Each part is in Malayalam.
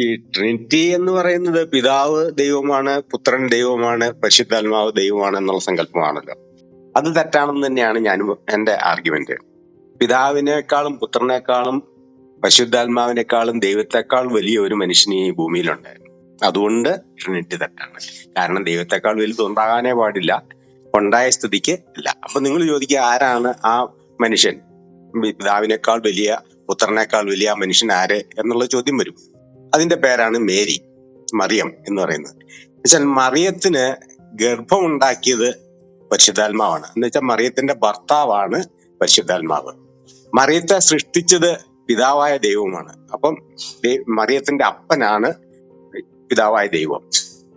ഈ ട്രിനിറ്റി എന്ന് പറയുന്നത് പിതാവ് ദൈവമാണ് പുത്രൻ ദൈവമാണ് പരിശുദ്ധാത്മാവ് ദൈവമാണ് എന്നുള്ള സങ്കല്പമാണല്ലോ. അത് തെറ്റാണെന്ന് തന്നെയാണ് ഞാനും എന്റെ ആർഗ്യുമെന്റ് പിതാവിനേക്കാളും പുത്രനേക്കാളും പരിശുദ്ധാത്മാവിനേക്കാളും ദൈവത്തെക്കാൾ വലിയ ഒരു മനുഷ്യൻ ഈ ഭൂമിയിലുണ്ടായിരുന്നു അതുകൊണ്ട് ട്രിനിറ്റി തെറ്റാണ്. കാരണം ദൈവത്തെക്കാൾ വലുത് ഉണ്ടാകാനേ പാടില്ല ഉണ്ടായ സ്ഥിതിക്ക് ഇല്ല അപ്പൊ നിങ്ങൾ ചോദിക്കുക ആരാണ് ആ മനുഷ്യൻ? പിതാവിനേക്കാൾ വലിയ പുത്രനേക്കാൾ വലിയ മനുഷ്യൻ ആര്? എന്നുള്ള ചോദ്യം വരും. അതിന്റെ പേരാണ് മേരി മറിയം എന്ന് പറയുന്നത്. എന്നുവെച്ചാൽ മറിയത്തിന് ഗർഭമുണ്ടാക്കിയത് പരിശുദ്ധാത്മാവാണ്. എന്ന് വെച്ചാൽ മറിയത്തിന്റെ ഭർത്താവാണ് പരിശുദ്ധാത്മാവ്. മറിയത്തെ സൃഷ്ടിച്ചത് പിതാവായ ദൈവമാണ് അപ്പം മറിയത്തിന്റെ അപ്പനാണ് പിതാവായ ദൈവം.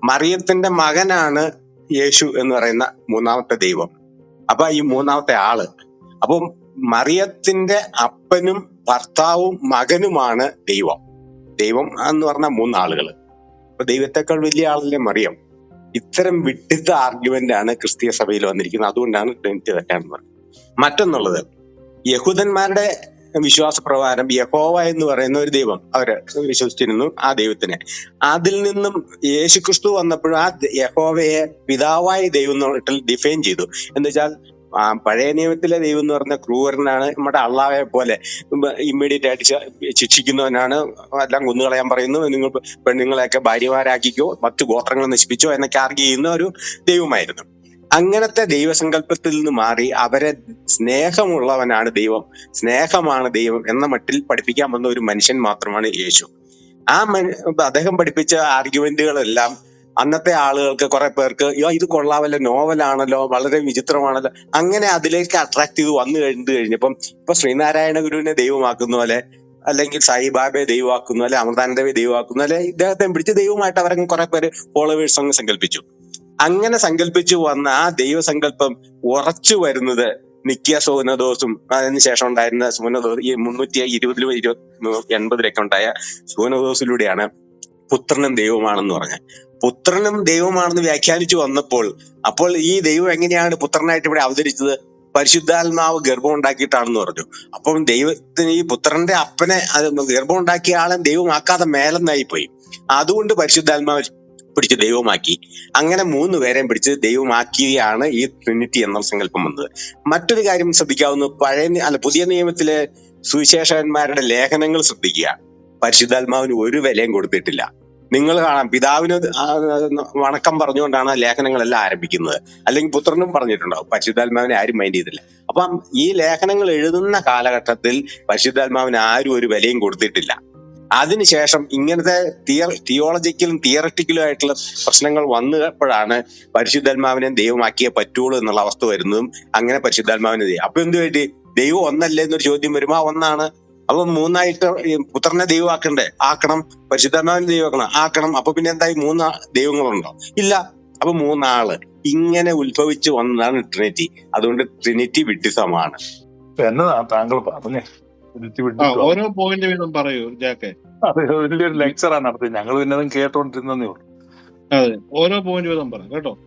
മറിയത്തിന്റെ മകനാണ് യേശു എന്ന് പറയുന്ന മൂന്നാമത്തെ ദൈവം. അപ്പൊ ഈ മൂന്നാമത്തെ ആൾ. അപ്പം മറിയത്തിന്റെ അപ്പനും ഭർത്താവും മകനുമാണ് ദൈവം. ദൈവം എന്ന് പറഞ്ഞ മൂന്നാളുകൾ അപ്പൊ ദൈവത്തെക്കാൾ വലിയ ആളല്ലേ മറിയം? ഇത്തരം വിട്ടിത്ത ആർഗ്യുമെന്റ് ആണ് ക്രിസ്തീയ സഭയിൽ വന്നിരിക്കുന്നത്. അതുകൊണ്ടാണ് ട്രിനിറ്റി തെറ്റാണെന്ന് പറഞ്ഞത്. മറ്റൊന്നുള്ളത് യഹൂദന്മാരുടെ വിശ്വാസപ്രകാരം യഹോവ എന്ന് പറയുന്ന ഒരു ദൈവം അവർ വിശ്വസിച്ചിരുന്നു ആ ദൈവത്തിനെ. അതിൽ നിന്നും യേശുക്രിസ്തു വന്നപ്പോഴും ആ യഹോവയെ പിതാവായ ദൈവം ഡിഫൈൻ ചെയ്തു. എന്ന് വെച്ചാൽ പഴയ നിയമത്തിലെ ദൈവം എന്ന് പറഞ്ഞ ക്രൂരനാണ് നമ്മുടെ അള്ളാവെ പോലെ ഇമ്മീഡിയറ്റ് ആയിട്ട് ശിക്ഷിക്കുന്നവനാണ്. എല്ലാം കൊന്നുകളയാൻ പറയുന്നു. നിങ്ങൾ പെണ്ണുങ്ങളെയൊക്കെ ഭാര്യമാരാക്കിക്കോ മറ്റു ഗോത്രങ്ങൾ നശിപ്പിച്ചോ എന്നൊക്കെ ആർഗ്യ ചെയ്യുന്ന ഒരു ദൈവമായിരുന്നു. അങ്ങനത്തെ ദൈവസങ്കല്പത്തിൽ നിന്ന് മാറി അവരെ സ്നേഹമുള്ളവനാണ് ദൈവം. സ്നേഹമാണ് ദൈവം എന്ന മട്ടിൽ പഠിപ്പിക്കാൻ വന്ന ഒരു മനുഷ്യൻ മാത്രമാണ് യേശു. ആ അദ്ദേഹം പഠിപ്പിച്ച ആർഗ്യുമെന്റുകളെല്ലാം അന്നത്തെ ആളുകൾക്ക് കുറെ പേർക്ക് യോ ഇത് കൊള്ളാമല്ലോ നോവലാണല്ലോ വളരെ വിചിത്രമാണല്ലോ. അങ്ങനെ അതിലേക്ക് അട്രാക്ട് ചെയ്ത് വന്നു കഴിഞ്ഞു കഴിഞ്ഞപ്പം ഇപ്പൊ ശ്രീനാരായണ ഗുരുവിനെ ദൈവമാക്കുന്ന പോലെ അല്ലെങ്കിൽ സായിബാബയെ ദൈവമാക്കുന്ന പോലെ അമൃതാനന്ദവെ ദൈവമാക്കുന്ന പോലെ ഇദ്ദേഹത്തെ പിടിച്ച് ദൈവമായിട്ട് അവരങ്ങ് കുറെ പേര് ഫോളോവേഴ്സ് അങ്ങ് സങ്കല്പിച്ചു. അങ്ങനെ സങ്കല്പിച്ചു വന്ന ആ ദൈവസങ്കല്പം ഉറച്ചു വരുന്നത് നിക്കിയ സൂനദോസും അതിനുശേഷം ഉണ്ടായിരുന്ന സൂനദോസ് ഈ മുന്നൂറ്റി ഇരുപതിലും ഇരുപത്തി എൺപതിലൊക്കെ ഉണ്ടായ സൂനദോസിലൂടെയാണ് പുത്രനും ദൈവമാണെന്ന് പറഞ്ഞ. പുത്രനും ദൈവമാണെന്ന് വ്യാഖ്യാനിച്ചു വന്നപ്പോൾ അപ്പോൾ ഈ ദൈവം എങ്ങനെയാണ് പുത്രനായിട്ട് ഇവിടെ അവതരിച്ചത്? പരിശുദ്ധാത്മാവ് ഗർഭം ഉണ്ടാക്കിയിട്ടാണെന്ന് പറഞ്ഞു. അപ്പം ദൈവത്തിന് ഈ പുത്രന്റെ അപ്പനെ അത് ഗർഭം ഉണ്ടാക്കിയ ആളെ ദൈവമാക്കാതെ മേലെന്നായി പോയി അതുകൊണ്ട് പരിശുദ്ധാത്മാവ് പിടിച്ച് ദൈവമാക്കി. അങ്ങനെ മൂന്ന് പേരെയും പിടിച്ച് ദൈവമാക്കിയാണ് ഈ ട്രിനിറ്റി എന്ന സങ്കല്പം വന്നത്. മറ്റൊരു കാര്യം ശ്രദ്ധിക്കാവുന്ന പഴയ അല്ല പുതിയ നിയമത്തിലെ സുവിശേഷകന്മാരുടെ ലേഖനങ്ങൾ ശ്രദ്ധിക്കുക. പരിശുദ്ധാത്മാവിന് ഒരു വിലയും കൊടുത്തിട്ടില്ല. നിങ്ങൾ കാണാം പിതാവിന് വണക്കം പറഞ്ഞുകൊണ്ടാണ് ലേഖനങ്ങളെല്ലാം ആരംഭിക്കുന്നത്. അല്ലെങ്കിൽ പുത്രനും പറഞ്ഞിട്ടുണ്ടാവും പരിശുദ്ധാത്മാവിനെ ആരും മൈൻഡ് ചെയ്തില്ല അപ്പം ഈ ലേഖനങ്ങൾ എഴുതുന്ന കാലഘട്ടത്തിൽ പരിശുദ്ധാത്മാവിന് ആരും ഒരു വിലയും കൊടുത്തിട്ടില്ല. അതിനുശേഷം ഇങ്ങനത്തെ തിയ തിയോളജിക്കലും തിയററ്റിക്കലും ആയിട്ടുള്ള പ്രശ്നങ്ങൾ വന്നപ്പോഴാണ് പരിശുദ്ധാത്മാവിനെ ദൈവമാക്കിയേ പറ്റുള്ളൂ എന്നുള്ള അവസ്ഥ വരുന്നതും അങ്ങനെ പരിശുദ്ധാത്മാവിനെ ദൈവം. അപ്പൊ എന്ത് ദൈവം ഒന്നല്ലേ എന്നൊരു ചോദ്യം വരുമ്പോ ഒന്നാണ്. അപ്പൊ മൂന്നായിട്ട് ഈ പുത്രനെ ദൈവമാക്കണ്ടേ? ആക്കണം. പരിശുദ്ധാത്മാവിനെ ദൈവമാക്കണം. ആക്കണം. അപ്പൊ പിന്നെ എന്തായി? മൂന്ന് ദൈവങ്ങളുണ്ടോ? ഇല്ല. അപ്പൊ മൂന്നാൾ ഇങ്ങനെ ഉത്ഭവിച്ചു വന്നതാണ് ട്രിനിറ്റി. അതുകൊണ്ട് ട്രിനിറ്റി വിഡിസമാണ് ഇപ്പൊ എന്നതാ താങ്കൾ പറഞ്ഞേ? ഓരോ പോയിന്റ് വീതം പറയൂ ജാക്കെ. അതെ വലിയൊരു ലെക്ചറാണ് നടത്തിയത്. ഞങ്ങൾ പിന്നെ അതും കേട്ടോണ്ടിരുന്നേ ഉള്ളൂ. അതെ ഓരോ പോയിന്റ് വീതം പറ കേട്ടോ.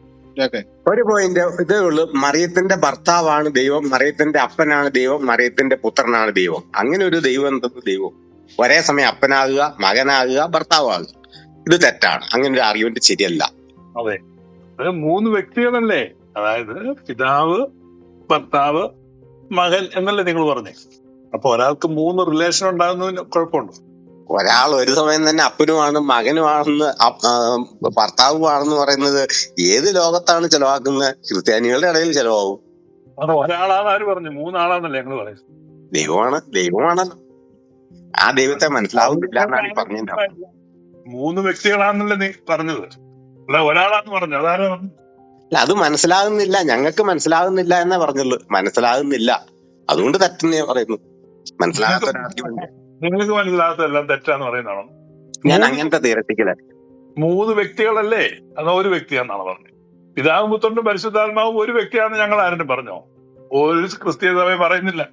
ഒരു പോയിന്റ് ഇതേ ഉള്ളൂ. മറിയത്തിന്റെ ഭർത്താവാണ് ദൈവം മറിയത്തിന്റെ അപ്പനാണ് ദൈവം മറിയത്തിന്റെ പുത്രനാണ് ദൈവം. അങ്ങനെ ഒരു ദൈവം എന്തെന്ന് ദൈവം? ഒരേ സമയം അപ്പനാകുക മകനാകുക ഭർത്താവാകുക. ഇത് തെറ്റാണ്. അങ്ങനെ ഒരു ആർഗ്യുമെന്റ് ശരിയല്ല. അതെ. അത് മൂന്ന് വ്യക്തികളല്ലേ? അതായത് പിതാവ് ഭർത്താവ് മകൻ എന്നല്ലേ നിങ്ങൾ പറഞ്ഞേ. അപ്പൊ ഒരാൾക്ക് മൂന്ന് റിലേഷൻ ഉണ്ടാകുന്നതിന് കുഴപ്പമുണ്ടോ? ഒരാൾ ഒരു സമയം തന്നെ അപ്പനുമാണ് മകനുമാണെന്ന് ഭർത്താവുമാണെന്ന് പറയുന്നത് ഏത് ലോകത്താണ് ചെലവാക്കുന്നത്? ക്രിസ്ത്യാനികളുടെ ഇടയിൽ ചെലവാകും. ഒരാളാണ് ആര് പറഞ്ഞു? മൂന്നാളാന്നല്ലേ ഞങ്ങൾ പറയുന്നത്. ദൈവമാണ് ദൈവമാണല്ലോ ആ ദൈവത്തെ മനസ്സിലാവുന്നില്ല എന്നാണ് പറഞ്ഞു പറഞ്ഞതിന്റെ മൂന്ന് വ്യക്തികളാണെന്നല്ലേ നീ പറഞ്ഞത്? അല്ല ഒരാളാന്ന് പറഞ്ഞു. അതാരാ അല്ല അത് മനസ്സിലാകുന്നില്ല. ഞങ്ങൾക്ക് മനസ്സിലാകുന്നില്ല എന്നേ പറഞ്ഞുള്ളൂ. മനസ്സിലാകുന്നില്ല. അതുകൊണ്ട് തെറ്റെന്നേ പറയുന്നു. മനസ്സിലാകാത്ത നിങ്ങൾക്ക് മനസ്സിലാകത്തെല്ലാം തെറ്റാന്ന് പറയുന്നതാണോ? ഞാൻ അങ്ങനത്തെ തിയറട്ടിക്കല മൂന്ന് വ്യക്തികളല്ലേ? അതോ ഒരു വ്യക്തിയാണെന്നാണ് പറഞ്ഞത്. പിതാവും പുത്രനും പരിശുദ്ധാത്മാവും ഒരു വ്യക്തിയാണെന്ന് ഞങ്ങൾ ആരും പറഞ്ഞോ? ഒരു ക്രിസ്തീയ സഭയും പറയുന്നില്ല.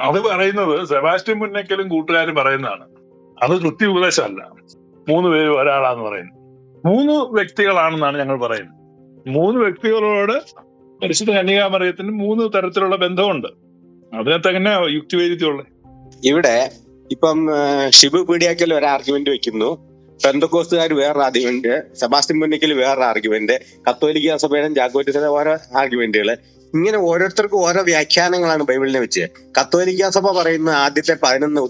അത് പറയുന്നത് സെബാസ്റ്റ്യൻ മുന്നേക്കലും കൂട്ടുകാരും പറയുന്നതാണ്. അത് കൃത്യ ഉപദേശമല്ല മൂന്ന് പേര് ഒരാളാന്ന് പറയുന്നത് മൂന്ന് വ്യക്തികളാണെന്നാണ് ഞങ്ങൾ പറയുന്നത്. മൂന്ന് വ്യക്തികളോട് പരിശുദ്ധ കന്യകാമറിയത്തിന് മൂന്ന് തരത്തിലുള്ള ബന്ധമുണ്ട്. അതിനകത്ത് എങ്ങനെ യുക്തിവൈരുദ്ധ്യമുള്ളത്? ഇവിടെ ഇപ്പം ഷിബു പീഡിയാക്കൽ ഒരു ആർഗ്യുമെന്റ് വെക്കുന്നു. പെന്തക്കോസ്തുകാർ വേറൊരു ആർഗ്യുമെന്റ് സെബാസ്റ്റ്യൻ മുന്നിക്കൽ വേറൊരു ആർഗ്യുമെന്റ് കത്തോലിക്ക സഭയുടെ ജാക്കോറ്റിന്റെ ഓരോ ആർഗ്യുമെന്റുകൾ ഇങ്ങനെ ഓരോരുത്തർക്കും ഓരോ വ്യാഖ്യാനങ്ങളാണ് ബൈബിളിനെ വെച്ച്. കത്തോലിക്ക സഭ പറയുന്ന ആദ്യത്തെ പതിനൊന്ന്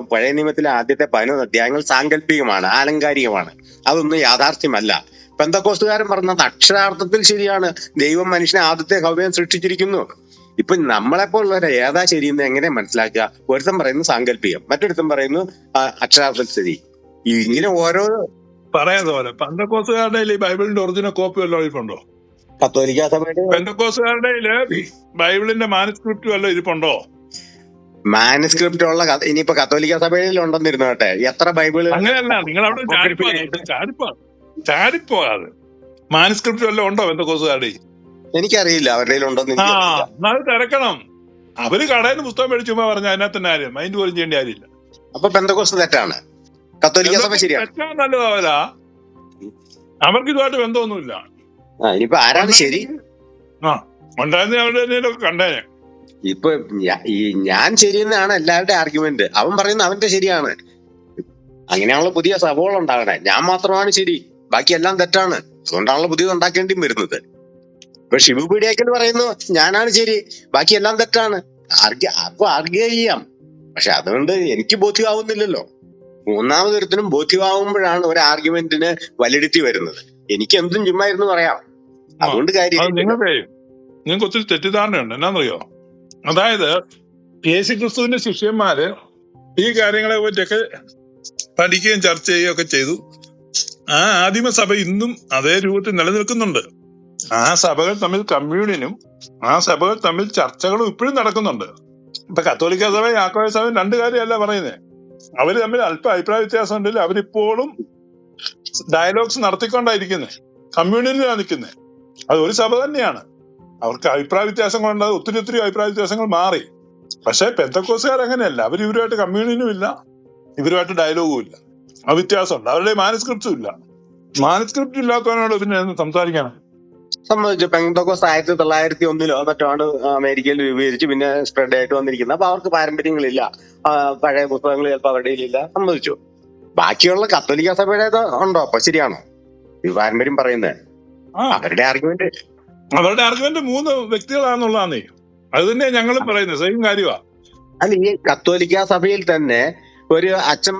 പഴയ നിയമത്തിലെ ആദ്യത്തെ പതിനൊന്ന് അധ്യായങ്ങൾ സാങ്കല്പികമാണ് ആലങ്കാരികമാണ്. അതൊന്നും യാഥാർത്ഥ്യമല്ല. പെന്തക്കോസ്തുകാരൻ പറഞ്ഞത് അക്ഷരാർത്ഥത്തിൽ ശരിയാണ്. ദൈവം മനുഷ്യനെ ആദ്യത്തെ ഹവ്യം സൃഷ്ടിച്ചിരിക്കുന്നു. ഇപ്പൊ നമ്മളെപ്പോലുള്ളവരെ ഏതാ ശരിയെന്ന് എങ്ങനെ മനസ്സിലാക്കുക? ഒരുത്തൻ പറയുന്നു സാങ്കല്പികം മറ്റൊരുത്തൻ പറയുന്നു അക്ഷരാർത്ഥ സ്ഥിതി ശരി. ഇങ്ങനെ ഓരോ പറയാതെ പോലെ. പന്തക്കോസുകാരുടെ ഈ ബൈബിളിന്റെ ഒറിജിനൽ കോപ്പി വല്ലതും ഇരിപ്പുണ്ടോ? കത്തോലിക്ക സഭയുടെ പെന്തക്കോസുകാരുടെ ബൈബിളിന്റെ മാനസ്ക്രിപ്റ്റ് വല്ലതും ഇരിപ്പുണ്ടോ? മാനസ്ക്രിപ്റ്റ് ഉള്ള ഇനിയിപ്പോ കത്തോലിക്ക സഭയിൽ ഉണ്ടെന്നിരുന്നോട്ടെ എത്ര ബൈബിൾ അങ്ങനെയല്ല നിങ്ങൾ അവിടെ ചാടിപ്പോകാതെ ചാടിപ്പോ ചാടിപ്പോകാതെ. മാനസ്ക്രിപ്റ്റ് വല്ലതും ഉണ്ടോ പെന്തക്കോസുകാരുടെ എനിക്കറിയില്ല അവരുടെ ഉണ്ടോന്ന് ആ അത് തിരക്കണം. അവർ കടയിൽ നിന്ന് പുസ്തകം മേടിച്ചു പറഞ്ഞ അതിനകത്ത് തന്നെ കാര്യം മൈൻഡ് പോലും ചെയ്യേണ്ട കാര്യമില്ല. അപ്പൊ ബന്ധകോസ് തെറ്റാണ്. കത്തോലിക്ക സഭ ശരിയാണ്. തെറ്റാൻ നല്ലതാവല അവർക്ക് ഇതുമായിട്ട് ബന്ധമൊന്നുമില്ല. ആ ഇനിയിപ്പോ ആരാണ് ശരി? ആ ഉണ്ടായിരുന്ന അവരുടെ എന്തെങ്കിലുമൊക്കെ കണ്ടേനെ. ഇപ്പൊ ഞാ- ഈ ഞാൻ ശരിയെന്നാണ് എല്ലാവരുടെ ആർഗ്യുമെന്റ് അവൻ പറയുന്നത് അവന്റെ ശരിയാണ്. അങ്ങനെയാണല്ലോ പുതിയ സഭകൾ ഉണ്ടാകണേ ഞാൻ മാത്രമാണ് ശരി. ബാക്കി എല്ലാം തെറ്റാണ്. അതുകൊണ്ടാണല്ലോ പുതിയത് ഉണ്ടാക്കേണ്ടിയും വരുന്നത്. ഇപ്പൊ ഷിബു പീഡിയാക്കൽ പറയുന്നു ഞാനാണ് ശരി ബാക്കി എല്ലാം തെറ്റാണ്. ആർഗ്യ അപ്പൊ ആർഗ്യ ചെയ്യാം. പക്ഷെ അതുകൊണ്ട് എനിക്ക് ബോധ്യമാവുന്നില്ലല്ലോ. മൂന്നാമതൊരുത്തിനും ബോധ്യമാവുമ്പോഴാണ് ഒരു ആർഗ്യുമെന്റിന് വലിഡിറ്റി വരുന്നത്. എനിക്ക് എന്തും ചുമ്മാ ഇരുന്ന് പറയാം. അതുകൊണ്ട് അത് കാര്യം നിങ്ങൾക്ക് നിങ്ങൾക്ക് ഒത്തിരി തെറ്റിദ്ധാരണയുണ്ട്. എന്നാന്നറിയോ? അതായത് യേശു ക്രിസ്തുവിന്റെ ശിഷ്യന്മാര് ഈ കാര്യങ്ങളെ പറ്റിയൊക്കെ പഠിക്കുകയും ചർച്ച ചെയ്യുകയും ഒക്കെ ചെയ്തു. ആ ആദിമസഭ ഇന്നും അതേ രൂപത്തിൽ നിലനിൽക്കുന്നുണ്ട്. ആ സഭകൾ തമ്മിൽ കമ്മ്യൂണിനും ആ സഭകൾ തമ്മിൽ ചർച്ചകളും ഇപ്പോഴും നടക്കുന്നുണ്ട്. ഇപ്പൊ കത്തോലിക്ക സഭ യാക്കോയ സഭ രണ്ട് കാര്യമല്ല പറയുന്നത് അവർ തമ്മിൽ അല്പ അഭിപ്രായ വ്യത്യാസം ഉണ്ടെങ്കിൽ അവരിപ്പോഴും ഡയലോഗ്സ് നടത്തിക്കൊണ്ടായിരിക്കുന്നത് കമ്മ്യൂണിനിലാണ് നിൽക്കുന്നത് അത് ഒരു സഭ തന്നെയാണ്. അവർക്ക് അഭിപ്രായ വ്യത്യാസങ്ങൾ ഉണ്ടാകും ഒത്തിരി ഒത്തിരി അഭിപ്രായ വ്യത്യാസങ്ങൾ മാറി. പക്ഷെ പെന്തക്കോസുകാർ അങ്ങനെയല്ല. അവർ ഇവരുമായിട്ട് കമ്മ്യൂണിനും ഇല്ല. ഇവരുമായിട്ട് ഡയലോഗും ഇല്ല. ആ വ്യത്യാസമുണ്ട്. അവരുടെ മാനസ്ക്രിപ്റ്റും ഇല്ല. മാനസ്ക്രിപ്റ്റ് ഇല്ലാത്തവനോട് പിന്നെ സംസാരിക്കണം സംബന്ധിച്ച് പെന്തക്കോസ് ആയിരത്തി തൊള്ളായിരത്തി ഒന്നിലോ മറ്റോ ആണ് അമേരിക്കയിൽ രൂപീകരിച്ച് പിന്നെ സ്പ്രെഡ് ആയിട്ട് വന്നിരിക്കുന്നത്. അപ്പൊ അവർക്ക് പാരമ്പര്യങ്ങളില്ല. പഴയ പുസ്തകങ്ങൾ ചിലപ്പോൾ അവരുടെ ഇല്ല സമ്മതിച്ചു ബാക്കിയുള്ള കത്തോലിക്ക സഭയുടെ ഉണ്ടോ? അപ്പൊ ശരിയാണോ? ഈ പാരമ്പര്യം പറയുന്നത്. അവരുടെ ആർഗ്യുമെന്റ് അവരുടെ ആർഗ്യുമെന്റ് മൂന്ന് വ്യക്തികളാണെന്നുള്ളതാണ് അത് തന്നെ ഞങ്ങൾ പറയുന്നത്. സെയിം കാര്യമാണ് അല്ല ഈ കത്തോലിക്ക സഭയിൽ തന്നെ ഒരു അച്ഛൻ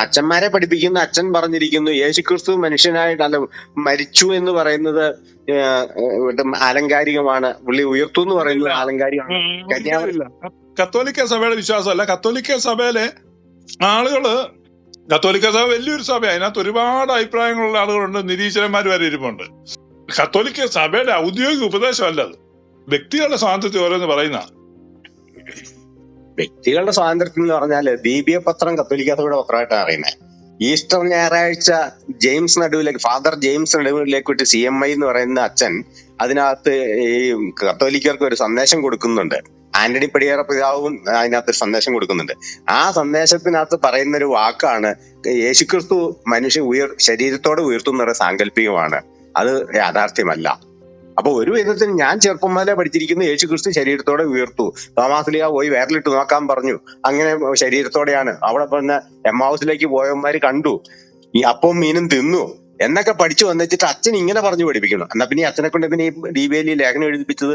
അച്ഛന്മാരെ പഠിപ്പിക്കുന്ന അച്ഛൻ പറഞ്ഞിരിക്കുന്നു യേശുക്രിസ്തു മനുഷ്യനായിട്ട് മനുഷ്യനായിട്ടല്ല മരിച്ചു എന്ന് പറയുന്നത് ആലങ്കാരികമാണ്. പുള്ളി ഉയർത്തു എന്ന് പറയുന്നത് ആലങ്കാരികമാണ്. കത്തോലിക്ക സഭയുടെ വിശ്വാസമല്ല. കത്തോലിക്ക സഭയിലെ ആളുകൾ കത്തോലിക്ക സഭ വലിയൊരു സഭ അതിനകത്ത് ഒരുപാട് അഭിപ്രായങ്ങളുള്ള ആളുകളുണ്ട്. നിരീശ്വരന്മാർ വരെ ഇരിപ്പുണ്ട്. കത്തോലിക്ക സഭയുടെ ഔദ്യോഗിക ഉപദേശമല്ല അത്. വ്യക്തികളുടെ സ്വാതന്ത്ര്യത്തിൽ ഓരോന്ന് പറയുന്ന വ്യക്തികളുടെ സ്വാതന്ത്ര്യം എന്ന് പറഞ്ഞാൽ ദീപിക പത്രം കത്തോലിക്കാത്തവരുടെ പത്രമായിട്ടാണ് അറിയുന്നത് ഈസ്റ്റർ ഞായറാഴ്ച ജെയിംസ് നടുവിലേക്ക് ഫാദർ ജെയിംസ് നടുവിലേക്ക് വിട്ട് സി എം ഐ എന്ന് പറയുന്ന അച്ഛൻ അതിനകത്ത് ഈ കത്തോലിക്കർക്ക് ഒരു സന്ദേശം കൊടുക്കുന്നുണ്ട്. ആന്റണി പടിയേറ പിതാവും അതിനകത്ത് ഒരു സന്ദേശം കൊടുക്കുന്നുണ്ട്. ആ സന്ദേശത്തിനകത്ത് പറയുന്ന ഒരു വാക്കാണ് യേശുക്രിസ്തു മനുഷ്യ ഉയർ ശരീരത്തോടെ ഉയർത്തുന്ന ഒരു സാങ്കല്പികമാണ്. അത് യാഥാർത്ഥ്യമല്ല. അപ്പൊ ഒരു വിധത്തിൽ ഞാൻ ചെറുപ്പം മുതലേ പഠിച്ചിരിക്കുന്നു യേശു ക്രിസ്തു ശരീരത്തോടെ ഉയർത്തു തോമാസിലിയ പോയി വേറിലിട്ട് നോക്കാൻ പറഞ്ഞു. അങ്ങനെ ശരീരത്തോടെയാണ്. അവിടെ പറഞ്ഞ എം ഹൗസിലേക്ക് പോയവന്മാര് കണ്ടു. ഈ അപ്പവും മീനും തിന്നു. എന്നൊക്കെ പഠിച്ചു വന്നിട്ട് അച്ഛൻ ഇങ്ങനെ പറഞ്ഞു പഠിപ്പിക്കണം എന്നാ പിന്നെ അച്ഛനെ കൊണ്ട് പിന്നെ ഈ ലേഖനം എഴുതിപ്പിച്ചത്?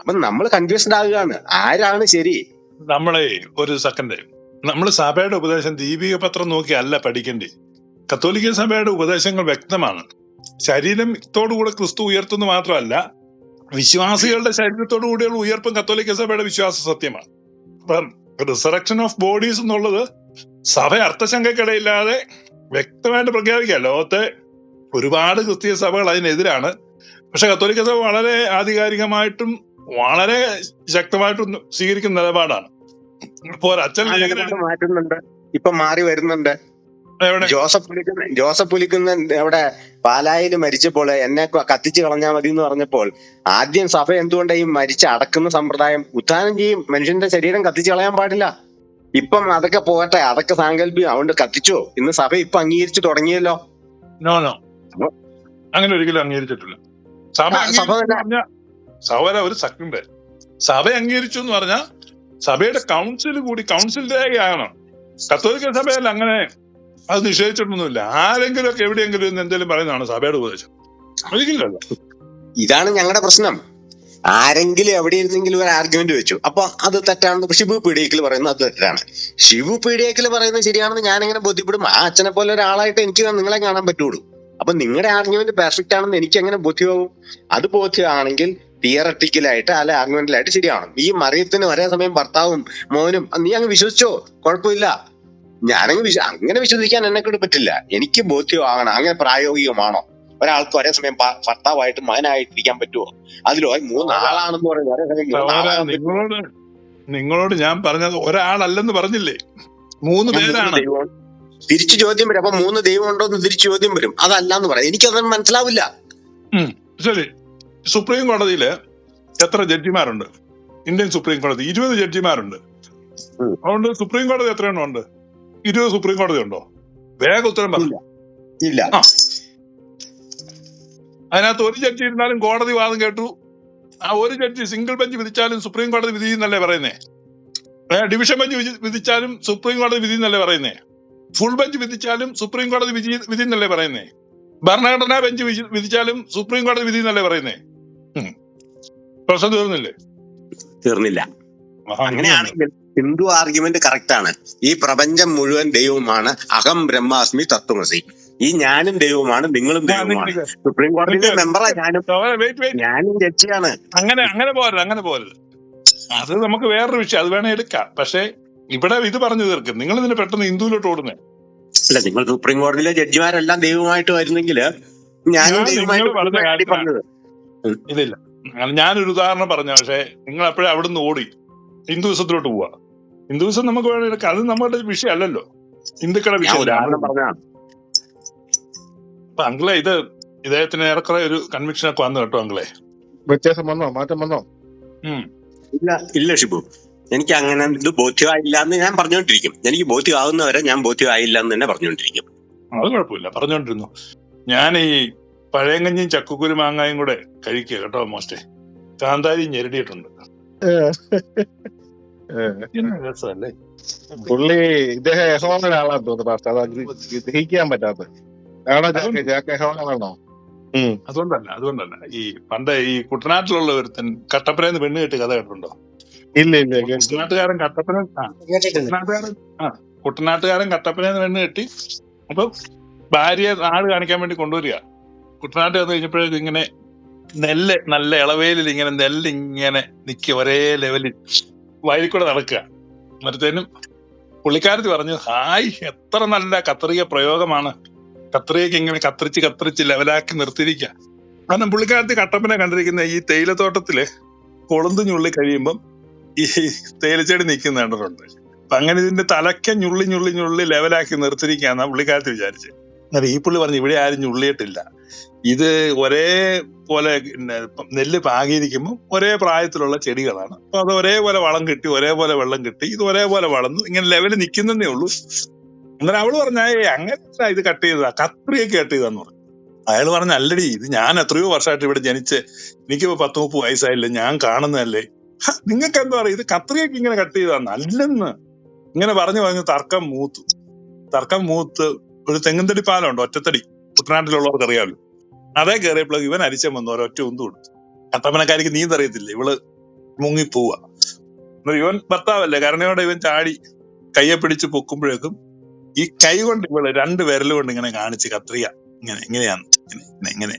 അപ്പൊ നമ്മൾ കൺഫ്യൂസ്ഡ് ആകുകയാണ്. ആരാണ് ശരി? നമ്മളെ ഒരു സെക്കൻഡ് നമ്മൾ സഭയുടെ ഉപദേശം ദീപിക പത്രം നോക്കി അല്ല പഠിക്കേണ്ടി. കത്തോലിക്ക സഭയുടെ ഉപദേശങ്ങൾ വ്യക്തമാണ്. ശരീരത്തോടുകൂടെ ക്രിസ്തു ഉയർത്തുന്നു മാത്രമല്ല വിശ്വാസികളുടെ ശരീരത്തോടു കൂടിയുള്ള ഉയർപ്പും കത്തോലിക്ക സഭയുടെ വിശ്വാസ സത്യമാണ്. റിസറക്ഷൻ ഓഫ് ബോഡീസ് എന്നുള്ളത് സഭ അർത്ഥശങ്കക്കിടയില്ലാതെ വ്യക്തമായിട്ട് പ്രഖ്യാപിക്കുക. ലോകത്തെ ഒരുപാട് ക്രിസ്തീയ സഭകൾ അതിനെതിരാണ്. പക്ഷെ കത്തോലിക്ക സഭ വളരെ ആധികാരികമായിട്ടും വളരെ ശക്തമായിട്ടും സ്വീകരിക്കുന്ന നിലപാടാണ്. ഇപ്പൊ അച്ഛൻ മാറ്റുന്നുണ്ട്. ഇപ്പൊ മാറി വരുന്നുണ്ട്. ജോസഫ് പുലിക്കുന്ന ജോസഫ് പുലിക്കുന്ന അവിടെ പാലായിൽ മരിച്ചപ്പോൾ എന്നെ കത്തിച്ചു കളഞ്ഞാൽ മതി എന്ന് പറഞ്ഞപ്പോൾ ആദ്യം സഭ എന്തുകൊണ്ട് ഈ മരിച്ച അടക്കുന്ന സമ്പ്രദായം? ഉത്ഥാനം ചെയ്യും മനുഷ്യന്റെ ശരീരം കത്തിച്ചു കളയാൻ പാടില്ല. ഇപ്പം അതൊക്കെ പോകട്ടെ അതൊക്കെ സാങ്കല്പികം. അതുകൊണ്ട് കത്തിച്ചോ. ഇന്ന് സഭ ഇപ്പൊ അംഗീകരിച്ചു തുടങ്ങിയല്ലോ. No no. അങ്ങനെ ഒരിക്കലും അംഗീകരിച്ചിട്ടില്ല. സഭ സഭ പറഞ്ഞ ഒരു സെക്കൻഡ് സഭ അംഗീകരിച്ചു എന്ന് പറഞ്ഞാൽ സഭയുടെ കൗൺസിൽ കൂടി കൗൺസിൽ രേഖയാണ് കത്തോലിക്ക സഭയല്ല അങ്ങനെ അത് നിഷേധിച്ചിട്ടൊന്നുമില്ല. ആരെങ്കിലും ഒക്കെ എവിടെയെങ്കിലും എന്തെങ്കിലും പറയുന്നതാണ് സഭയുടെ ഉപദേശം? ഒരിക്കലല്ല ഇതാണ് ഞങ്ങളുടെ പ്രശ്നം. ആരെങ്കിലും എവിടെ ഇരുന്നെങ്കിലും ഒരു ആർഗ്യുമെന്റ് വെച്ചു. അപ്പൊ അത് തെറ്റാണെന്ന് ഷിബു പീഡിയക്കിൽ പറയുന്നത് അത് തെറ്റാണ്. ഷിബു പീഡിയക്കിൽ പറയുന്നത് ശരിയാണെന്ന് ഞാൻ എങ്ങനെ ബോധ്യപ്പെടും? ആ അച്ഛനെ പോലെ ഒരാളായിട്ട് എനിക്ക് നിങ്ങളെ കാണാൻ പറ്റുള്ളൂ. അപ്പൊ നിങ്ങളുടെ ആർഗ്യുമെന്റ് പെർഫെക്റ്റ് ആണെന്ന് എനിക്ക് എങ്ങനെ ബോധ്യമാവും അത് ബോധ്യമാണെങ്കിൽ തിയറട്ടിക്കലായിട്ട് അല്ലെ ആർഗ്യുമെന്റിലായിട്ട് ശരിയാണ് ഈ മറിയത്തിന് ഒരേ സമയം ഭർത്താവും മോനും നീ അങ്ങ് വിശ്വസിച്ചോ? കുഴപ്പമില്ല. ഞാനങ്ങ് വിശ്വ അങ്ങനെ വിശ്വസിക്കാൻ എന്നെ കൊണ്ട് പറ്റില്ല. എനിക്ക് ബോധ്യമാകണം അങ്ങനെ പ്രായോഗികമാണോ? ഒരാൾക്ക് ഒരേ സമയം ഭർത്താവായിട്ട് മകനായിട്ടിരിക്കാൻ പറ്റുമോ അതിലോ മൂന്നാളാണെന്ന് പറയുന്നത്? നിങ്ങളോട് നിങ്ങളോട് ഞാൻ പറഞ്ഞത് ഒരാളല്ലെന്ന് പറഞ്ഞില്ലേ? മൂന്ന് പേരാണ്. തിരിച്ചു ചോദ്യം വരും. അപ്പൊ മൂന്ന് ദൈവം ഉണ്ടോ എന്ന് തിരിച്ചു ചോദ്യം വരും. അതല്ല എന്ന് പറയാം. എനിക്കതൊന്നും മനസ്സിലാവില്ല. ശരി. സുപ്രീം കോടതിയിൽ എത്ര ജഡ്ജിമാരുണ്ട്? ഇന്ത്യൻ സുപ്രീം കോടതി. ഇരുപത് ജഡ്ജിമാരുണ്ട്. അതുകൊണ്ട് സുപ്രീം കോടതി എത്ര എണ്ണം ഉണ്ട്? ഇരുപത് സുപ്രീം കോടതി ഉണ്ടോ വേഗം ഉത്തരം പറഞ്ഞു ഇല്ല. അതിനകത്ത് ഒരു ജഡ്ജി ഇരുന്നാലും കോടതി വാദം കേട്ടു. ആ ഒരു ജഡ്ജി സിംഗിൾ ബെഞ്ച് വിധിച്ചാലും സുപ്രീം കോടതി വിധി എന്നല്ലേ പറയുന്നേ? ഡിവിഷൻ ബെഞ്ച് വിധിച്ചാലും സുപ്രീം കോടതി വിധി എന്നല്ലേ പറയുന്നേ? ഫുൾ ബെഞ്ച് വിധിച്ചാലും സുപ്രീം കോടതി വിധി വിധി എന്നല്ലേ പറയുന്നേ? ഭരണഘടനാ ബെഞ്ച് വിധിച്ചാലും സുപ്രീം കോടതി വിധി എന്നല്ലേ പറയുന്നേ. പ്രശ്നം തീർന്നില്ലേ? തീർന്നില്ല. അങ്ങനെയാണെങ്കിൽ ഹിന്ദു ആർഗ്യുമെന്റ് കറക്റ്റ് ആണ്. ഈ പ്രപഞ്ചം മുഴുവൻ ദൈവമാണ് അഹം ബ്രഹ്മാസ്മി തത്വമസി. ഈ ഞാനും ദൈവമാണ് നിങ്ങളും ദൈവമാണ് സുപ്രീം കോടതിയിലെ. മെമ്പറാ ഞാനും. ഞാനും ജഡ്ജിയാണ്. അങ്ങനെ അങ്ങനെ പോരത് അങ്ങനെ പോരത് അത് നമുക്ക് വേറൊരു വിഷയം അത് വേണേ എടുക്കാം. പക്ഷേ ഇവിടെ ഇത് പറഞ്ഞു തീർക്കും. നിങ്ങൾ ഇതിന് പെട്ടെന്ന് ഹിന്ദുവിലോട്ട് ഓടുന്നേ. അല്ല നിങ്ങൾ സുപ്രീം കോടതിയിലെ ജഡ്ജിമാരെല്ലാം ദൈവമായിട്ട് വരുന്നെങ്കിൽ ഞാനും ദൈവമായിട്ട് പറഞ്ഞത്. ഇതില്ല. ഞാനൊരു ഉദാഹരണം പറഞ്ഞു പക്ഷേ നിങ്ങൾ അപ്പോഴേ അവിടുന്ന് ഓടി ഹിന്ദുവിസത്തിലോട്ട് പോവാ. ഹിന്ദുവിസം നമുക്ക് വേണമെങ്കിൽ അത് നമ്മുടെ വിഷയമല്ലല്ലോ. ഹിന്ദുക്കളുടെ വിഷയം അപ്പൊ അങ്കിളെ ഇത് ഇദ്ദേഹത്തിന് ഏറെക്കുറെ ഒരു കൺവിക്ഷൻ ഒക്കെ വന്നു കേട്ടോ അങ്കിളെ. വ്യത്യാസം വന്നോ? മാറ്റം വന്നോ? ഇല്ല ഇല്ല ഷിബു. എനിക്ക് അങ്ങനെ ഇത് ബോധ്യമായില്ല എന്ന് ഞാൻ പറഞ്ഞുകൊണ്ടിരിക്കും. എനിക്ക് ബോധ്യമാകുന്നവരെ ഞാൻ ബോധ്യമായില്ല എന്ന് തന്നെ പറഞ്ഞുകൊണ്ടിരിക്കും. അത് കുഴപ്പമില്ല. പറഞ്ഞോണ്ടിരുന്നു ഞാൻ ഈ പഴയങ്കഞ്ഞിയും ചക്കുക്കുരു മാങ്ങായും കൂടെ കഴിക്കുക കേട്ടോ മോസ്റ്റേ കാന്താരി ഞെരടിയിട്ടുണ്ട്. രസമല്ലേ? പുള്ളി ഇദ്ദേഹം യഹോവയുടെ ആളാ തോന്നുന്നു പാസ്റ്റർ. അത് ഗ്ര- ഗ്രഹിക്കാൻ പറ്റാത്ത. ആണോ അതുകൊണ്ടല്ല അതുകൊണ്ടല്ല. ഈ പണ്ട് ഈ കുട്ടനാട്ടിലുള്ള ഒരുത്തൻ നിന്ന് പെണ്ണ് കെട്ടി കഥ കേട്ടിട്ടുണ്ടോ? ഇല്ല ഇല്ല. കുട്ടനാട്ടുകാരൻ കട്ടപ്പന ആ കുട്ടനാട്ടുകാരൻ ആ കുട്ടനാട്ടുകാരൻ കട്ടപ്പനന്ന് പെണ്ണ് കെട്ടി അപ്പൊ ഭാര്യയെ നാട് കാണിക്കാൻ വേണ്ടി കൊണ്ടുവരിക. കുട്ടനാട്ടിൽ വന്നു കഴിഞ്ഞപ്പോഴേക്കും ഇങ്ങനെ നെല്ല് നല്ല ഇളവേലിൽ ഇങ്ങനെ നെല്ല് ഇങ്ങനെ നിക്ക ഒരേ ലെവലിൽ വയലിൽ കൂടെ നടക്കുക. മറ്റത്തേനും പുള്ളിക്കാരത്തി പറഞ്ഞു ഹായ് എത്ര നല്ല കത്രിക പ്രയോഗമാണ്. കത്രികയ്ക്ക് ഇങ്ങനെ കത്രിച്ച് കത്രിച്ച് ലെവലാക്കി നിർത്തിയിരിക്കുക. കാരണം പുള്ളിക്കാരത്തി കട്ടപ്പന കണ്ടിരിക്കുന്ന ഈ തേയിലത്തോട്ടത്തിൽ കൊളുന്ത് ഞുള്ളി കഴിയുമ്പം ഈ തേയിലച്ചെടി നിൽക്കുന്ന കണ്ടിട്ടുണ്ട്. അപ്പൊ അങ്ങനെ ഇതിന്റെ തലക്ക ഞുള്ളി ഞുള്ളി ഞുള്ളി ലെവലാക്കി നിർത്തിയിരിക്കാന്നാ പുള്ളിക്കാരത്തി വിചാരിച്ചത്. അത് ഈ പുള്ളി പറഞ്ഞു ഇവിടെ ആരും ഞുള്ളിയിട്ടില്ല. ഇത് ഒരേ പോലെ നെല്ല് പാകിയിരിക്കുമ്പോൾ ഒരേ പ്രായത്തിലുള്ള ചെടികളാണ്. അപ്പൊ അത് ഒരേപോലെ വളം കിട്ടി ഒരേപോലെ വെള്ളം കിട്ടി ഇത് ഒരേപോലെ വളർന്നു ഇങ്ങനെ ലെവൽ നിൽക്കുന്നതേ ഉള്ളൂ. അന്നേരം അവൾ പറഞ്ഞ അങ്ങനെ ഇത് കട്ട് ചെയ്തതാ കത്രിയൊക്കെ കട്ട് ചെയ്താന്ന് പറഞ്ഞു. അയാൾ പറഞ്ഞ അല്ലടി ഇത് ഞാൻ എത്രയോ വർഷമായിട്ട് ഇവിടെ ജനിച്ച് എനിക്കിപ്പോ പത്ത് മുപ്പത് വയസ്സായില്ലേ ഞാൻ കാണുന്നതല്ലേ. നിങ്ങൾക്ക് എന്താ പറയുക ഇത് കത്രിയൊക്കെ ഇങ്ങനെ കട്ട് ചെയ്താന്ന് അല്ലെന്ന് ഇങ്ങനെ പറഞ്ഞു പറഞ്ഞു തർക്കം മൂത്തു. തർക്കം മൂത്ത് ഒരു തെങ്ങുംതടി പാലം ഉണ്ട് ഒറ്റത്തടി. കുട്ടനാട്ടിലുള്ളവർക്ക് അറിയാമല്ലോ അതേ കയറിയപ്പോൾ ഇവൻ അരിച്ചം വന്നു ഒരൊറ്റ ഉന്തു കൊടുത്തു. കട്ടപ്പനക്കാരിക്ക് നീന്തറിയത്തില്ല ഇവൾ മുങ്ങിപ്പോവാ. എന്നിട്ട് ഇവൻ ഭർത്താവല്ലേ കരുണയോടെ ഇവൻ ചാടി കയ്യെ പിടിച്ച് പൊക്കുമ്പോഴേക്കും ഈ കൈ കൊണ്ട് ഇവൾ രണ്ട് വിരൽ കൊണ്ട് ഇങ്ങനെ കാണിച്ച് കത്രിക ഇങ്ങനെ ഇങ്ങനെയാണ് ഇങ്ങനെ ഇങ്ങനെ ഇങ്ങനെ.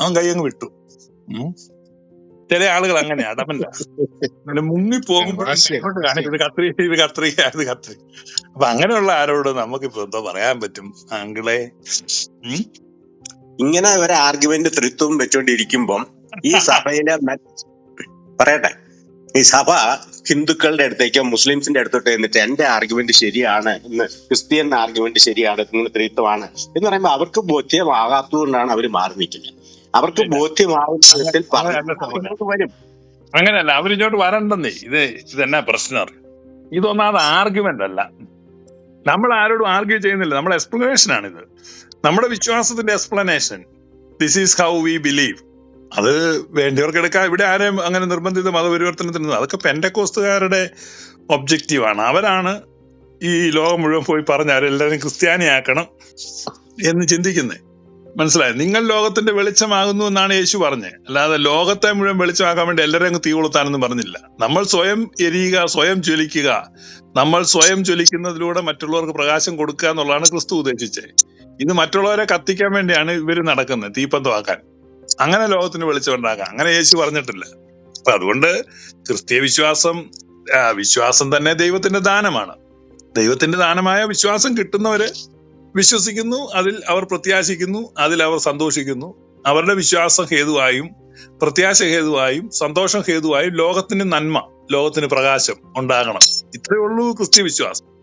അവൻ കൈ അങ്ങ് വിട്ടു. ചില ആളുകൾ അങ്ങനെയാ അടമല്ല മുങ്ങി പോകുമ്പോൾ കത്രിക ഇത് കത്രിക കത്രിക. അപ്പൊ അങ്ങനെയുള്ള ആരോട് നമുക്കിപ്പോ എന്തോ പറയാൻ പറ്റും ആങ്കിളെ? ഇങ്ങനെ ഒരു ആർഗ്യുമെന്റ് തൃത്വം വെച്ചോണ്ടിരിക്കുമ്പം ഈ സഭയിലെ പറയട്ടെ. ഈ സഭ ഹിന്ദുക്കളുടെ അടുത്തേക്കോ മുസ്ലിംസിന്റെ അടുത്തോട്ടോ എന്നിട്ട് എന്റെ ആർഗ്യുമെന്റ് ശരിയാണ് എന്ന് ക്രിസ്ത്യൻ ആർഗ്യുമെന്റ് ശരിയാണ് നിങ്ങൾ ത്രിത്വമാണ് എന്ന് പറയുമ്പോൾ അവർക്ക് ബോധ്യമാകാത്തതുകൊണ്ടാണ് അവർ മാറി നിൽക്കുന്നത്. അവർക്ക് ബോധ്യമാവുന്ന വിധത്തിൽ വരും. അങ്ങനെയല്ല അവരിങ്ങോട്ട് വരണ്ടെന്നേ. ഇത് ഇതെന്നാ പ്രശ്നം? ഇതൊന്നാമത് ആർഗ്യുമെന്റ് അല്ല. നമ്മൾ ആരോടും ആർഗ്യൂ ചെയ്യുന്നില്ല. നമ്മുടെ എക്സ്പ്ലനേഷൻ ആണിത്. നമ്മുടെ വിശ്വാസത്തിന്റെ explanation this is how we believe അത് വേണ്ടിയവർക്ക് എടുക്കാം ഇവിടെ ആരെയും അങ്ങനെ നിർബന്ധിത മതപരിവർത്തനത്തിന് അതൊക്കെ പെൻഡക്കോസ്തുകാരുടെ ഒബ്ജക്റ്റീവാണ് അവരാണ് ഈ ലോകം മുഴുവൻ പോയി പറഞ്ഞ അവരെല്ലാവരും ക്രിസ്ത്യാനിയാക്കണം എന്ന് ചിന്തിക്കുന്നത് മനസ്സിലായി? നിങ്ങൾ ലോകത്തിന്റെ വെളിച്ചമാകുന്നു എന്നാണ് യേശു പറഞ്ഞത് അല്ലാതെ ലോകത്തെ മുഴുവൻ വെളിച്ചമാക്കാൻ വേണ്ടി എല്ലാവരെയും അങ്ങ് തീ കൊളുത്താനൊന്നും പറഞ്ഞില്ല. നമ്മൾ സ്വയം എരിയുക സ്വയം ജ്വലിക്കുക നമ്മൾ സ്വയം ജ്വലിക്കുന്നതിലൂടെ മറ്റുള്ളവർക്ക് പ്രകാശം കൊടുക്കുക എന്നുള്ളതാണ് ക്രിസ്തു ഉദ്ദേശിച്ചത്. ഇത് മറ്റുള്ളവരെ കത്തിക്കാൻ വേണ്ടിയാണ് ഇവർ നടക്കുന്നത് തീപ്പന്തമാക്കാൻ. അങ്ങനെ ലോകത്തിന് വെളിച്ചം ഉണ്ടാക്കാം. അങ്ങനെ യേശു പറഞ്ഞിട്ടില്ല. അപ്പൊ അതുകൊണ്ട് ക്രിസ്തീയ വിശ്വാസം വിശ്വാസം തന്നെ ദൈവത്തിന്റെ ദാനമാണ്. ദൈവത്തിന്റെ ദാനമായ വിശ്വാസം കിട്ടുന്നവര് വിശ്വസിക്കുന്നു അതിൽ അവർ പ്രത്യാശിക്കുന്നു അതിൽ അവർ സന്തോഷിക്കുന്നു. അവരുടെ വിശ്വാസം ഹേതുവായും പ്രത്യാശ ഹേതുവായും സന്തോഷം ഹേതുവായും ലോകത്തിന് നന്മ. ലോകത്തിന് പ്രകാശം ഉണ്ടാകണം. ഇത്രയേ ഉള്ളൂ ക്രിസ്ത്യ വിശ്വാസം.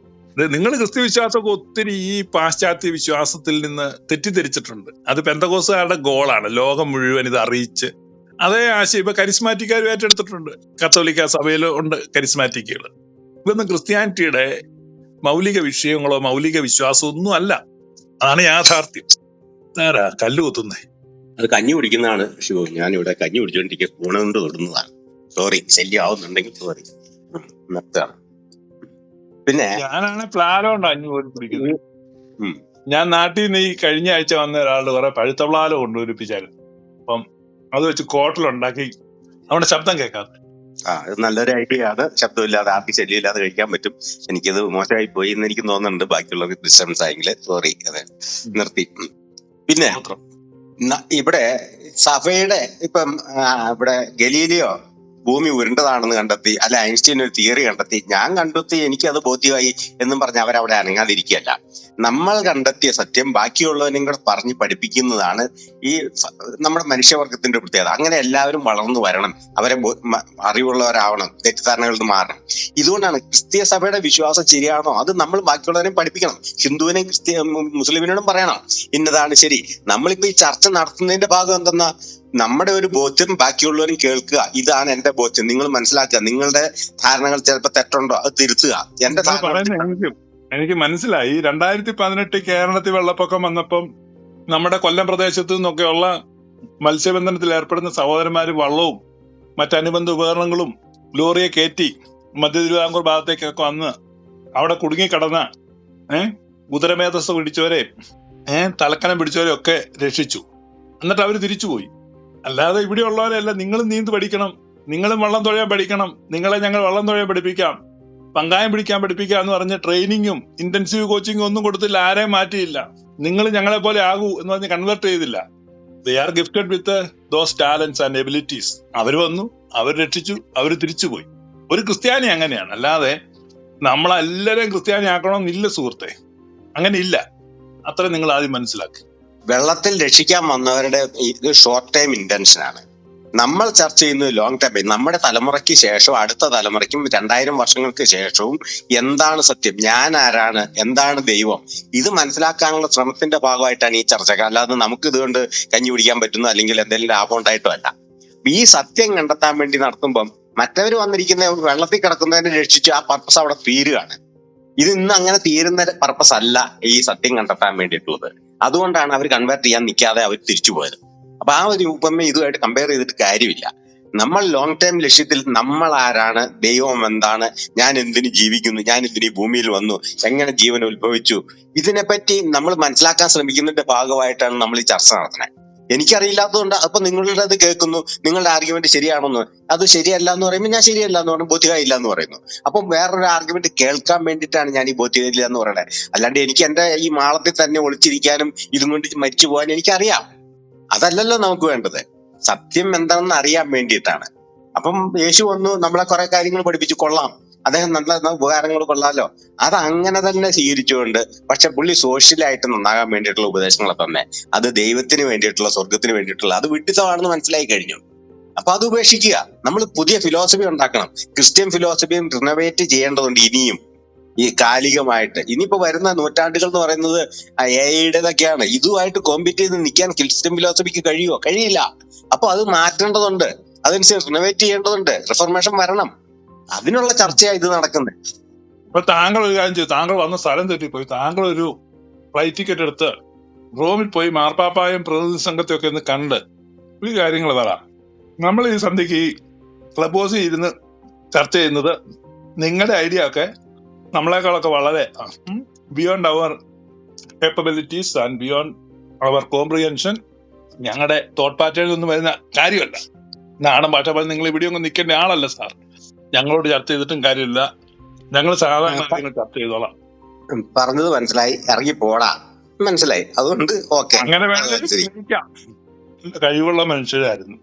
നിങ്ങൾ ക്രിസ്ത്യ വിശ്വാസമൊക്കെ ഒത്തിരി ഈ പാശ്ചാത്യ വിശ്വാസത്തിൽ നിന്ന് തെറ്റിദ്ധരിച്ചിട്ടുണ്ട്. അത് പെന്തകോസുകാരുടെ ഗോളാണ് ലോകം മുഴുവൻ ഇത് അറിയിച്ച് അതേ ആശയം ഇപ്പൊ കരിസ്മാറ്റിക്കാരും ഏറ്റെടുത്തിട്ടുണ്ട്. കത്തോലിക്ക സഭയിൽ ഉണ്ട് കരിസ്മാറ്റിക്കുകൾ. ഇതൊന്നും ക്രിസ്ത്യാനിറ്റിയുടെ മൗലിക വിഷയങ്ങളോ മൗലിക വിശ്വാസമോ ഒന്നും അല്ല. അതാണ് യാഥാർത്ഥ്യം. ആരാ? കല്ല് കുത്തുന്നേ. അത് കഞ്ഞി കുടിക്കുന്നതാണ് ഞാനിവിടെ കഞ്ഞി കൊണ്ട് തൊടുന്നതാണ്. സോറി ശല്യം ആവുന്നുണ്ടെങ്കിൽ സോറി നിർത്തുകയാണ് പിന്നെ ഞാനാണ് പ്ലാലോ ഉണ്ട് അഞ്ഞു പോലും കുടിക്കുന്നത് ഞാൻ നാട്ടിൽ നിന്ന് ഈ കഴിഞ്ഞ ആഴ്ച വന്ന ഒരാളുടെ കുറെ പഴുത്ത പ്ലാലോ കൊണ്ടുവരിപ്പിച്ചായിരുന്നു. അപ്പം അത് വെച്ച് കോട്ടലുണ്ടാക്കി അവിടെ ശബ്ദം കേൾക്കാം. ആ ഇത് നല്ലൊരു ഐഡിയ ആണ്. ശബ്ദമില്ലാതെ ആർക്കും ശല്യമില്ലാതെ കഴിക്കാൻ പറ്റും. എനിക്കത് മോശമായി പോയി എന്ന് എനിക്ക് തോന്നുന്നുണ്ട്. ബാക്കിയുള്ളവർക്ക് ഡിസ്റ്റർബൻസ് ആയെങ്കിൽ സോറി അതെ നിർത്തി. പിന്നെ ഇവിടെ സഭയുടെ ഇപ്പം ഇവിടെ ഗലീലിയോ ഭൂമി ഉരുണ്ടതാണെന്ന് കണ്ടെത്തി അല്ല ഐൻസ്റ്റീൻ ഒരു തിയറി കണ്ടെത്തി ഞാൻ കണ്ടെത്തി എനിക്കത് ബോധ്യമായി എന്നും പറഞ്ഞ് അവരവിടെ അനങ്ങാതിരിക്കുകയല്ല. നമ്മൾ കണ്ടെത്തിയ സത്യം ബാക്കിയുള്ളവനും കൂടെ പറഞ്ഞ് പഠിപ്പിക്കുന്നതാണ് ഈ നമ്മുടെ മനുഷ്യവർഗത്തിന്റെ പ്രത്യേകത. അങ്ങനെ എല്ലാവരും വളർന്നു വരണം അവരെ അറിവുള്ളവരാവണം തെറ്റിദ്ധാരണകളിൽ നിന്ന് മാറണം. ഇതുകൊണ്ടാണ് ക്രിസ്തീയ സഭയുടെ വിശ്വാസം ശരിയാണോ? അത് നമ്മൾ ബാക്കിയുള്ളവരെയും പഠിപ്പിക്കണം. ഹിന്ദുവിനെയും ക്രിസ്ത്യ മുസ്ലിമിനോടും പറയണം. ഇന്നതാണ് ശരി. നമ്മളിപ്പോ ഈ ചർച്ച നടത്തുന്നതിന്റെ ഭാഗം എന്തെന്നാ? നമ്മുടെ ഒരു ബോധ്യം ബാക്കിയുള്ളവരും കേൾക്കുക. ഇതാണ് എന്റെ ബോധ്യം. നിങ്ങൾ മനസ്സിലാക്കുക. നിങ്ങളുടെ ധാരണകൾ ചിലപ്പോൾ തെറ്റുണ്ടോ? അത് തിരുത്തുക. എന്റെ എനിക്ക് എനിക്ക് മനസ്സിലായി. രണ്ടായിരത്തി പതിനെട്ട് കേരളത്തിൽ വെള്ളപ്പൊക്കം വന്നപ്പം നമ്മുടെ കൊല്ലം പ്രദേശത്തു നിന്നൊക്കെയുള്ള മത്സ്യബന്ധനത്തിൽ ഏർപ്പെടുന്ന സഹോദരന്മാര് വള്ളവും മറ്റനുബന്ധ ഉപകരണങ്ങളും ലോറിയെ കയറ്റി മധ്യ തിരുവിതാംകൂർ ഭാഗത്തേക്കൊക്കെ വന്ന് അവിടെ കുടുങ്ങിക്കിടന്ന ഏഹ് ഉദരമേധസ് പിടിച്ചവരെ ഏഹ് തലക്കനം പിടിച്ചവരെ ഒക്കെ രക്ഷിച്ചു. എന്നിട്ട് അവർ തിരിച്ചുപോയി. അല്ലാതെ ഇവിടെ ഉള്ളവരല്ല നിങ്ങളും നീന്ത് പഠിക്കണം. നിങ്ങളും വള്ളം തുഴയാൻ പഠിക്കണം. നിങ്ങളെ ഞങ്ങൾ വള്ളം തുഴയാൻ പഠിപ്പിക്കാം. പങ്കായം പിടിക്കാൻ പഠിപ്പിക്കുക എന്ന് പറഞ്ഞ ട്രെയിനിങ്ങും ഇന്റൻസീവ് കോച്ചിങ്ങും ഒന്നും കൊടുത്തില്ല ആരെയും മാറ്റിയില്ല. നിങ്ങൾ ഞങ്ങളെ പോലെ ആകൂ എന്ന് പറഞ്ഞ് കൺവേർട്ട് ചെയ്തില്ല. They are gifted with those talents and abilities അവർ വന്നു അവർ രക്ഷിച്ചു അവർ തിരിച്ചുപോയി ഒരു ക്രിസ്ത്യാനി അങ്ങനെയാണ്. അല്ലാതെ നമ്മളെല്ലാരെയും ക്രിസ്ത്യാനി ആക്കണമെന്നില്ല സുഹൃത്തെ. അങ്ങനെ ഇല്ല അത്ര നിങ്ങൾ ആദ്യം മനസ്സിലാക്കി. വെള്ളത്തിൽ രക്ഷിക്കാൻ വന്നവരുടെ ഇത് ഷോർട്ട് ടൈം ഇന്റൻഷൻ ആണ്. നമ്മൾ ചർച്ച ചെയ്യുന്നത് ലോങ് ടൈം നമ്മുടെ തലമുറയ്ക്ക് ശേഷവും അടുത്ത തലമുറയ്ക്കും രണ്ടായിരം വർഷങ്ങൾക്ക് ശേഷവും എന്താണ് സത്യം? ഞാൻ ആരാണ്? എന്താണ് ദൈവം? ഇത് മനസ്സിലാക്കാനുള്ള ശ്രമത്തിന്റെ ഭാഗമായിട്ടാണ് ഈ ചർച്ച അല്ലാതെ നമുക്ക് ഇതുകൊണ്ട് കഞ്ഞി പിടിക്കാൻ പറ്റുന്നു അല്ലെങ്കിൽ എന്തെങ്കിലും ലാഭം ഉണ്ടായിട്ടോ അല്ല. ഈ സത്യം കണ്ടെത്താൻ വേണ്ടി നടത്തുമ്പം മറ്റവർ വന്നിരിക്കുന്ന വെള്ളത്തിൽ കിടക്കുന്നതിനെ രക്ഷിച്ച് ആ പർപ്പസ് അവിടെ തീരുകയാണ്. ഇത് ഇന്ന് അങ്ങനെ തീരുന്ന പർപ്പസ് അല്ല ഈ സത്യം കണ്ടെത്താൻ വേണ്ടിയിട്ടുള്ളത്. അതുകൊണ്ടാണ് അവർ കൺവേർട്ട് ചെയ്യാൻ നിൽക്കാതെ അവർ തിരിച്ചു പോയത്. അപ്പൊ ആ ഒരു ഉപമ ഇതുമായിട്ട് കമ്പയർ ചെയ്തിട്ട് കാര്യമില്ല. നമ്മൾ ലോങ് ടൈം ലക്ഷ്യത്തിൽ നമ്മൾ ആരാണ് ദൈവം എന്താണ് ഞാൻ എന്തിനു ജീവിക്കുന്നു ഞാൻ എന്തിനു ഭൂമിയിൽ വന്നു എങ്ങനെ ജീവൻ ഉത്ഭവിച്ചു ഇതിനെപ്പറ്റി നമ്മൾ മനസ്സിലാക്കാൻ ശ്രമിക്കുന്നതിന്റെ ഭാഗമായിട്ടാണ് നമ്മൾ ഈ ചർച്ച നടത്തുന്നത്. എനിക്കറിയില്ലാത്തതുകൊണ്ട് അപ്പൊ നിങ്ങളുടെ അത് കേൾക്കുന്നു. നിങ്ങളുടെ ആർഗ്യുമെന്റ് ശരിയാണെന്ന്. അത് ശരിയല്ല എന്ന് പറയുമ്പോൾ ഞാൻ ശരിയല്ല എന്ന് പറയുമ്പോൾ ബോധ്യമായില്ല എന്ന് പറയുന്നു. അപ്പൊ വേറൊരു ആർഗ്യുമെന്റ് കേൾക്കാൻ വേണ്ടിയിട്ടാണ് ഞാൻ ഈ ബോധ്യമില്ല എന്ന് പറയുന്നത്. അല്ലാണ്ട് എനിക്ക് എന്റെ ഈ മാളത്തിൽ തന്നെ ഒളിച്ചിരിക്കാനും ഇതും കൊണ്ട് മരിച്ചു പോകാനും എനിക്കറിയാം. അതല്ലല്ലോ നമുക്ക് വേണ്ടത്. സത്യം എന്താണെന്ന് അറിയാൻ വേണ്ടിയിട്ടാണ്. അപ്പം യേശു വന്നു നമ്മളെ കുറെ കാര്യങ്ങൾ പഠിപ്പിച്ചു. കൊള്ളാം. അദ്ദേഹം നല്ല ഉപകാരങ്ങൾ കൊള്ളാലോ. അത് അങ്ങനെ തന്നെ സ്വീകരിച്ചുകൊണ്ട് പക്ഷെ പുള്ളി സോഷ്യലായിട്ട് നന്നാകാൻ വേണ്ടിയിട്ടുള്ള ഉപദേശങ്ങളെ തന്നെ. അത് ദൈവത്തിന് വേണ്ടിയിട്ടുള്ള സ്വർഗത്തിന് വേണ്ടിയിട്ടുള്ള അത് വിഡിത്തമാണെന്ന് മനസ്സിലായി കഴിഞ്ഞു. അപ്പൊ അത് ഉപേക്ഷിക്കുക. നമ്മൾ പുതിയ ഫിലോസഫി ഉണ്ടാക്കണം. ക്രിസ്ത്യൻ ഫിലോസഫിയും റിനോവേറ്റ് ചെയ്യേണ്ടതുണ്ട് ഇനിയും. ഈ കാലികമായിട്ട്. ഇനിയിപ്പോ വരുന്ന നൂറ്റാണ്ടുകൾ എന്ന് പറയുന്നത് എ ഐയുടേതൊക്കെയാണ് ഇതുമായിട്ട് കോമ്പീറ്റ് ചെയ്ത് നിൽക്കാൻ ക്രിസ്ത്യൻ ഫിലോസഫിക്ക് കഴിയുമോ കഴിയില്ല. അപ്പൊ അത് മാറ്റേണ്ടതുണ്ട്. അതനുസരിച്ച് റിനോവേറ്റ് ചെയ്യേണ്ടതുണ്ട്. റിഫർമേഷൻ വരണം. അതിനുള്ള ചർച്ചയാണ് ഇത് നടക്കുന്നത് ഇപ്പൊ താങ്കൾ ഒരു കാര്യം ചെയ്തു താങ്കൾ വന്ന സ്ഥലം തെറ്റിപ്പോയി. താങ്കൾ ഒരു ഫ്ലൈറ്റ് ടിക്കറ്റ് എടുത്ത് റോമിൽ പോയി മാർപ്പാപ്പായും പ്രതിനിധി സംഘത്തെ ഒക്കെ ഒന്ന് കണ്ട് ഒരു കാര്യങ്ങൾ പറ. നമ്മൾ ഈ സന്ധ്യക്ക് ഈ ക്ലബ് ഹൗസിൽ ഇരുന്ന് ചർച്ച ചെയ്യുന്നത് നിങ്ങളുടെ ഐഡിയ ഒക്കെ നമ്മളെക്കാളൊക്കെ വളരെ beyond our capabilities and beyond our comprehension ഞങ്ങളുടെ തോട്ട് പാറ്റേണിൽ ഒന്നും വരുന്ന കാര്യമല്ല. നാടൻ ഭാഷ പറഞ്ഞ് നിങ്ങൾ ഇവിടെ ഒന്നും നിൽക്കേണ്ട ആളല്ല സാർ. ഞങ്ങളോട് ചർച്ച ചെയ്തിട്ടും കാര്യമില്ല. ഞങ്ങൾ സാധാരണ കാര്യങ്ങൾ ചർച്ച ചെയ്തോളാം. പറഞ്ഞത് മനസ്സിലായി. ഇറങ്ങി പോടാ. മനസ്സിലായി. അതുകൊണ്ട് ഓക്കെ. അങ്ങനെ വേണമെങ്കിൽ കഴിവുള്ള മനുഷ്യരായിരുന്നു.